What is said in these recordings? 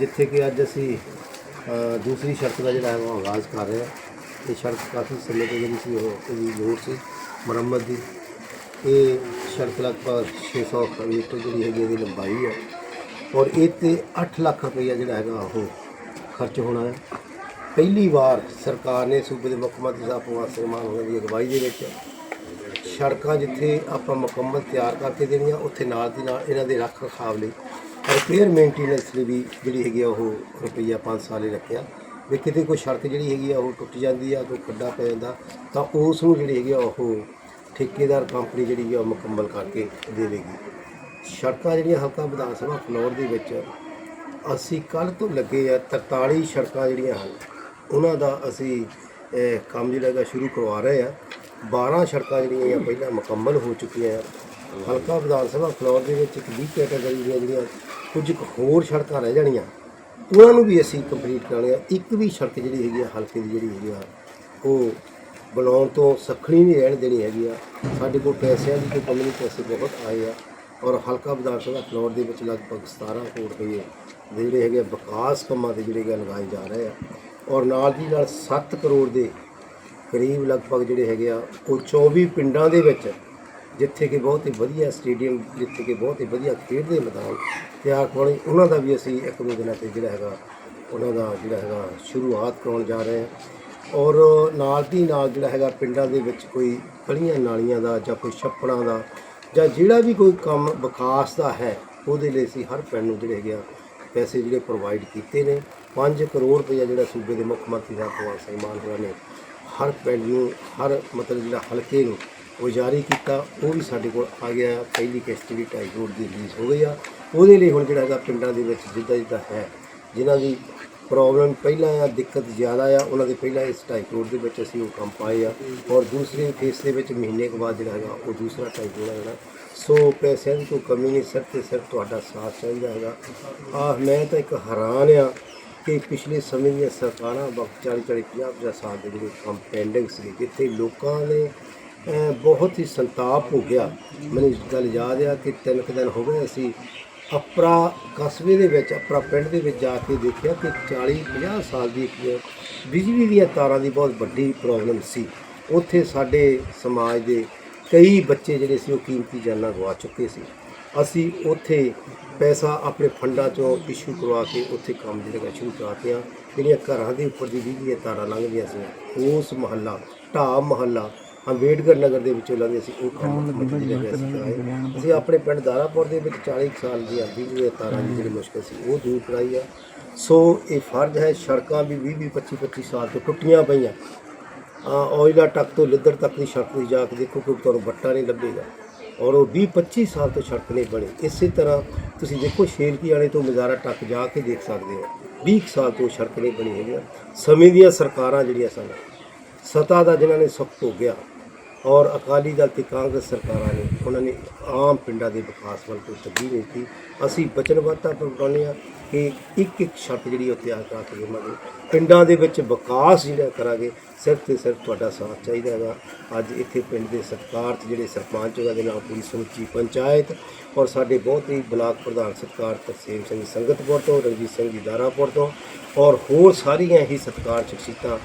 ਜਿੱਥੇ ਕਿ ਅੱਜ ਅਸੀਂ ਦੂਸਰੀ ਸੜਕ ਦਾ ਜਿਹੜਾ ਹੈ ਉਹ ਆਗਾਜ਼ ਕਰ ਰਹੇ ਹਾਂ। ਇਹ ਸੜਕ ਕਾਫੀ ਸਮੇਂ ਤੋਂ ਜਿਹੜੀ ਸੀ ਉਹ ਇਹਦੀ ਲੋੜ ਸੀ। ਮੁਰੰਮਤ ਦੀ। ਇਹ ਸੜਕ ਲਗਭਗ 600 ਮੀਟਰ ਜਿਹੜੀ ਹੈਗੀ ਇਹਦੀ ਲੰਬਾਈ ਹੈ। ਔਰ ਇਹ ਤੇ 8 ਲੱਖ ਰੁਪਈਆ ਜਿਹੜਾ ਹੈਗਾ ਉਹ ਖਰਚ ਹੋਣਾ ਹੈ। ਪਹਿਲੀ ਵਾਰ ਸਰਕਾਰ ਨੇ ਸੂਬੇ ਦੇ ਮੁੱਖ ਮੰਤਰੀ ਸਾਹਿਬ ਭਗਵੰਤ ਸਿੰਘ ਮਾਨ ਹੋਰਾਂ ਦੀ ਅਗਵਾਈ ਦੇ ਵਿੱਚ ਸੜਕਾਂ ਜਿੱਥੇ ਆਪਾਂ ਮੁਕੰਮਲ ਤਿਆਰ ਕਰਕੇ ਦੇਣੀਆਂ, ਉੱਥੇ ਨਾਲ ਦੀ ਨਾਲ ਇਹਨਾਂ ਦੇ ਰੱਖ ਰਖਾਵ ਲਈ ਰਿਪੇਅਰ ਮੇਨਟੇਨੈਂਸ ਲਈ ਵੀ ਜਿਹੜੀ ਹੈਗੀ ਆ ਉਹ ਰੁਪਈਆ 5 ਸਾਲ ਹੀ ਰੱਖਿਆ। ਵੀ ਕਿਤੇ ਕੋਈ ਸੜਕ ਜਿਹੜੀ ਹੈਗੀ ਆ ਉਹ ਟੁੱਟ ਜਾਂਦੀ ਆ, ਕੋਈ ਖੱਡਾ ਪੈ ਜਾਂਦਾ, ਤਾਂ ਉਸ ਨੂੰ ਜਿਹੜੀ ਹੈਗੀ ਆ ਉਹ ਠੇਕੇਦਾਰ ਕੰਪਨੀ ਜਿਹੜੀ ਆ ਉਹ ਮੁਕੰਮਲ ਕਰਕੇ ਦੇਵੇਗੀ ਸੜਕਾਂ ਜਿਹੜੀਆਂ ਹਲਕਾ ਵਿਧਾਨ ਸਭਾ ਫਲੋਰ ਦੇ ਵਿੱਚ ਅਸੀਂ ਕੱਲ ਤੋਂ ਲੱਗੇ ਆ 43 ਸੜਕਾਂ ਜਿਹੜੀਆਂ ਹਨ, ਉਹਨਾਂ ਦਾ ਅਸੀਂ ਕੰਮ ਜਿਹੜਾ ਹੈਗਾ ਸ਼ੁਰੂ ਕਰਵਾ ਰਹੇ ਆ। 12 ਸੜਕਾਂ ਜਿਹੜੀਆਂ ਆ, ਪਹਿਲਾਂ ਮੁਕੰਮਲ ਹੋ ਚੁੱਕੀਆਂ ਆ। ਹਲਕਾ ਵਿਧਾਨ ਸਭਾ ਫਲੋਰ ਦੇ ਵਿੱਚ ਇੱਕ 20 ਕੈਟਾਗਰੀ ਦੀਆਂ ਜਿਹੜੀਆਂ ਕੁਝ ਕੁ ਹੋਰ ਸੜਕਾਂ ਰਹਿ ਜਾਣੀਆਂ, ਉਹਨਾਂ ਨੂੰ ਵੀ ਅਸੀਂ ਕੰਪਲੀਟ ਕਰਾਉਣੇ ਆ। ਇੱਕ ਵੀ ਸੜਕ ਜਿਹੜੀ ਹੈਗੀ ਆ, ਹਲਕੇ ਦੀ ਜਿਹੜੀ ਹੈਗੀ ਆ, ਉਹ ਬਣਾਉਣ ਤੋਂ ਸਖਣੀ ਨਹੀਂ ਰਹਿਣ ਦੇਣੀ ਹੈਗੀ ਆ। ਸਾਡੇ ਕੋਲ ਪੈਸਿਆਂ ਦੀ ਕੋਈ ਕਮੀ ਨਹੀਂ, ਪੈਸੇ ਬਹੁਤ ਆਏ ਆ। ਔਰ ਹਲਕਾ ਵਿਧਾਨ ਸਭਾ ਫਲੋਰ ਦੇ ਵਿੱਚ ਲਗਭਗ 17 ਕਰੋੜ ਰੁਪਏ ਦੇ ਜਿਹੜੇ ਹੈਗੇ ਆ, ਵਿਕਾਸ ਕੰਮਾਂ 'ਤੇ ਜਿਹੜੇ ਗਾ ਲਗਾਏ ਜਾ ਰਹੇ ਆ। ਔਰ ਨਾਲ ਦੀ ਨਾਲ 7 ਕਰੋੜ ਦੇ ਕਰੀਬ ਲਗਭਗ ਜਿਹੜੇ ਹੈਗੇ ਆ, ਉਹ 24 ਪਿੰਡਾਂ ਦੇ ਵਿੱਚ ਜਿੱਥੇ ਕਿ ਬਹੁਤ ਹੀ ਵਧੀਆ ਸਟੇਡੀਅਮ, ਜਿੱਥੇ ਕਿ ਬਹੁਤ ਹੀ ਵਧੀਆ ਖੇਡ ਦੇ ਮੈਦਾਨ ਤਿਆਰ ਕਰਵਾਉਣੇ ਉਹਨਾਂ ਦਾ ਵੀ ਅਸੀਂ ਇੱਕ ਦੋ ਦਿਨਾਂ ਤੇ ਜਿਹੜਾ ਹੈਗਾ, ਉਹਨਾਂ ਦਾ ਜਿਹੜਾ ਹੈਗਾ ਸ਼ੁਰੂਆਤ ਕਰਾਉਣ ਜਾ ਰਹੇ ਹਾਂ। ਔਰ ਨਾਲ ਦੀ ਨਾਲ ਜਿਹੜਾ ਹੈਗਾ ਪਿੰਡਾਂ ਦੇ ਵਿੱਚ ਕੋਈ ਗਲੀਆਂ ਨਾਲੀਆਂ ਦਾ ਜਾਂ ਕੋਈ ਛੱਪੜਾਂ ਦਾ ਜਾਂ ਜਿਹੜਾ ਵੀ ਕੋਈ ਕੰਮ ਵਿਕਾਸ ਦਾ ਹੈ, ਉਹਦੇ ਲਈ ਅਸੀਂ ਹਰ ਪਿੰਡ ਨੂੰ ਜਿਹੜੇ ਹੈਗੇ ਆ ਪੈਸੇ ਜਿਹੜੇ ਪ੍ਰੋਵਾਈਡ ਕੀਤੇ ਨੇ। 5 ਕਰੋੜ ਰੁਪਏ ਜਿਹੜਾ ਸੂਬੇ ਦੇ ਮੁੱਖ ਮੰਤਰੀ ਸਾਹਿਬ ਭਗਵੰਤ ਸਿੰਘ ਮਾਨ ਹੋਰਾਂ ਨੇ ਹਰ ਪਿੰਡ ਨੂੰ, ਹਰ ਮਤਲਬ ਜਿਹੜਾ ਹਲਕੇ ਨੂੰ ਉਹ ਜਾਰੀ ਕੀਤਾ, ਉਹ ਵੀ ਸਾਡੇ ਕੋਲ ਆ ਗਿਆ। ਹੈ। ਪਹਿਲੀ ਕਿਸ਼ਤ ਵੀ 2.5 ਕਰੋੜ ਦੀ ਰਿਲੀਜ਼ ਹੋ ਗਈ ਆ। ਉਹਦੇ ਲਈ ਹੁਣ ਜਿਹੜਾ ਹੈਗਾ ਪਿੰਡਾਂ ਦੇ ਵਿੱਚ ਜਿੱਦਾਂ ਜਿੱਦਾਂ ਹੈ, ਜਿਨ੍ਹਾਂ ਦੀ ਪ੍ਰੋਬਲਮ ਪਹਿਲਾਂ ਆ ਦਿੱਕਤ ਜ਼ਿਆਦਾ ਆ, ਉਹਨਾਂ ਦੇ ਪਹਿਲਾਂ ਇਸ 2.5 ਕਰੋੜ ਦੇ ਵਿੱਚ ਅਸੀਂ ਉਹ ਕੰਮ ਪਾਏ ਆ। ਔਰ ਦੂਸਰੇ ਫੇਸ ਦੇ ਵਿੱਚ ਮਹੀਨੇ ਕੁ ਬਾਅਦ ਜਿਹੜਾ ਹੈਗਾ, ਉਹ ਦੂਸਰਾ 2.5 ਕਰੋੜ ਜਿਹੜਾ। ਸੋ ਪੈਸਿਆਂ ਦੀ ਕੋਈ ਕਮੀ ਨਹੀਂ, ਸਿਰਫ ਤੇ ਸਿਰਫ ਤੁਹਾਡਾ ਸਾਥ ਚਾਹੀਦਾ ਹੈਗਾ। ਆ ਮੈਂ ਤਾਂ ਇੱਕ ਹੈਰਾਨ ਆ ਕਿ ਪਿਛਲੇ ਸਮੇਂ ਦੀਆਂ ਸਰਕਾਰਾਂ ਵਕਤ 40 40 50 50 ਸਾਲ ਦੇ ਜਿਹੜੇ ਕੰਮ ਪੈਂਡਿੰਗ ਸੀ ਜਿੱਥੇ ਲੋਕਾਂ ਨੇ ਬਹੁਤ ਹੀ ਸੰਤਾਪ ਹੋ ਗਿਆ। ਮੈਨੂੰ ਇਸ ਗੱਲ ਯਾਦ ਆ ਕਿ ਤਿੰਨ ਕੁ ਦਿਨ ਹੋ ਗਏ ਅਸੀਂ ਅਪਰਾ ਕਸਬੇ ਦੇ ਵਿੱਚ, ਅਪਰਾ ਪਿੰਡ ਦੇ ਵਿੱਚ ਜਾ ਕੇ ਦੇਖਿਆ ਕਿ 40 50 ਸਾਲ ਦੀ ਇੱਕ ਬਿਜਲੀ ਦੀਆਂ ਤਾਰਾਂ ਦੀ ਬਹੁਤ ਵੱਡੀ ਪ੍ਰੋਬਲਮ ਸੀ। ਉੱਥੇ ਸਾਡੇ ਸਮਾਜ ਦੇ ਕਈ ਬੱਚੇ ਜਿਹੜੇ ਸੀ ਉਹ ਕੀਮਤੀ ਜਾਨਾਂ ਗਵਾ ਚੁੱਕੇ ਸੀ। ਅਸੀਂ ਉੱਥੇ ਪੈਸਾ ਆਪਣੇ ਫੰਡਾਂ ਚੋਂ ਇਸ਼ੂ ਕਰਵਾ ਕੇ ਉੱਥੇ ਕੰਮ ਜਿਹੜਾ ਸ਼ੁਰੂ ਕਰਾਤੇ ਆ ਜਿਹੜੀਆਂ ਘਰਾਂ ਦੇ ਉੱਪਰ ਦੀ ਬਿਜਲੀ ਦੀਆਂ ਤਾਰਾਂ ਲੰਘਦੀਆਂ ਸੀ। ਉਸ ਮਹੱਲਾ, ਢਾਬ ਮਹੱਲਾ ਅੰਬੇਡਕਰ ਨਗਰ ਦੇ ਵਿੱਚੋਂ ਲੰਘਦੇ ਸੀ ਉਹ ਕੰਮ। ਅਸੀਂ ਆਪਣੇ ਪਿੰਡ ਦਾਰਾਪੁਰ ਦੇ ਵਿੱਚ 40 ਕੁ ਸਾਲ ਦੀ ਬਿਜਲੀ ਦੀਆਂ ਤਾਰਾਂ ਦੀ ਜਿਹੜੀ ਮੁਸ਼ਕਲ ਸੀ ਉਹ ਦੂਰ ਕਰਾਈ ਆ। ਸੋ ਇਹ ਫਰਜ਼ ਹੈ ਸੜਕਾਂ ਵੀ 20 20 25 25 ਸਾਲ ਤੋਂ ਟੁੱਟੀਆਂ ਪਈਆਂ। ਆ ਔਇਲਾ ਟੱਕ ਤੋਂ ਲਿੱਦੜ ਤੱਕ ਦੀ ਸੜਕ ਦੀ ਜਾ ਕੇ ਦੇਖੋ ਕਿ ਤੁਹਾਨੂੰ ਵੱਟਾ ਨਹੀਂ ਲੱਭੇਗਾ। ਔਰ ਉਹ 20 25 ਸਾਲ ਤੋਂ ਸੜਕ ਨਹੀਂ ਬਣੀ। ਇਸੇ ਤਰ੍ਹਾਂ ਤੁਸੀਂ ਦੇਖੋ ਸ਼ੇਰਕੀ ਵਾਲੇ ਤੋਂ ਮਜ਼ਾਰਾ ਟੱਕ ਜਾ ਕੇ ਦੇਖ ਸਕਦੇ ਹੋ। 20 ਕੁ ਸਾਲ ਤੋਂ ਸੜਕ ਨਹੀਂ ਬਣੀ ਹੈਗੀ। ਸਮੇਂ ਦੀਆਂ ਸਰਕਾਰਾਂ ਜਿਹੜੀਆਂ ਸਨ ਸਤਾ ਦਾ ਜਿਨ੍ਹਾਂ ਨੇ ਸੁੱਖ ਭੋਗਿਆ ਔਰ ਅਕਾਲੀ ਦਲ ਤੇ ਕਾਂਗਰਸ ਸਰਕਾਰਾਂ ਨੇ, ਉਹਨਾਂ ਨੇ ਆਮ ਪਿੰਡਾਂ ਦੇ ਵਿਕਾਸ ਵੱਲ ਕੋਈ ਤਬਦੀਲ ਨਹੀਂ ਕੀਤੀ। ਅਸੀਂ ਵਚਨਬੱਧਤਾ ਪ੍ਰਗਟਾਉਂਦੇ ਹਾਂ ਕਿ ਇੱਕ ਇੱਕ ਸ਼ਰਤ ਜਿਹੜੀ ਉਹ ਤਿਆਰ ਕਰਾ ਕੇ ਦੇਵਾਂਗੇ ਪਿੰਡਾਂ ਦੇ ਵਿੱਚ ਵਿਕਾਸ ਜਿਹੜਾ ਕਰਾਂਗੇ, ਸਿਰਫ ਤੇ ਸਿਰਫ ਤੁਹਾਡਾ ਸਾਥ ਚਾਹੀਦਾ ਹੈਗਾ। ਅੱਜ ਇੱਥੇ ਪਿੰਡ ਦੇ ਸਤਕਾਰ 'ਚ ਜਿਹੜੇ ਸਰਪੰਚ ਉਹਨਾਂ ਦੇ ਨਾਲ ਪੂਰੀ ਸਮੁੱਚੀ ਪੰਚਾਇਤ ਔਰ ਸਾਡੇ ਬਹੁਤ ਹੀ ਬਲਾਕ ਪ੍ਰਧਾਨ ਸਤਕਾਰ ਤਰਸੇਮ ਸਿੰਘ ਸੰਗਤਪੁਰ ਤੋਂ, ਰਣਜੀਤ ਸਿੰਘ ਜੀ ਦਾਰਾਪੁਰ ਤੋਂ ਔਰ ਹੋਰ ਸਾਰੀਆਂ ਹੀ ਸਤਕਾਰ ਸ਼ਖਸੀਅਤਾਂ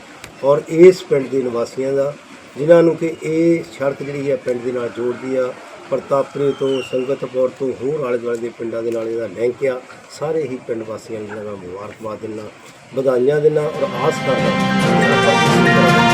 ਔਰ ਇਸ ਪਿੰਡ ਦੇ ਨਿਵਾਸੀਆਂ ਦਾ ਜਿਨ੍ਹਾਂ ਨੂੰ ਕਿ ਇਹ ਸੜਕ ਜਿਹੜੀ ਹੈ ਪਿੰਡ ਦੇ ਨਾਲ ਜੋੜਦੀ ਆ। ਪ੍ਰਤਾਪਰੇ ਤੋਂ, ਸੰਗਤਪੁਰ ਤੋਂ, ਹੋਰ ਆਲੇ ਦੁਆਲੇ ਦੇ ਪਿੰਡਾਂ ਦੇ ਨਾਲ ਇਹਦਾ ਲਿੰਕ ਆ। ਸਾਰੇ ਹੀ ਪਿੰਡ ਵਾਸੀਆਂ ਨੂੰ ਜਿਹੜਾ ਮੈਂ ਮੁਬਾਰਕਬਾਦ ਦਿੰਦਾ, ਵਧਾਈਆਂ ਦਿੰਦਾ ਔਰ ਆਸ ਕਰਦਾ।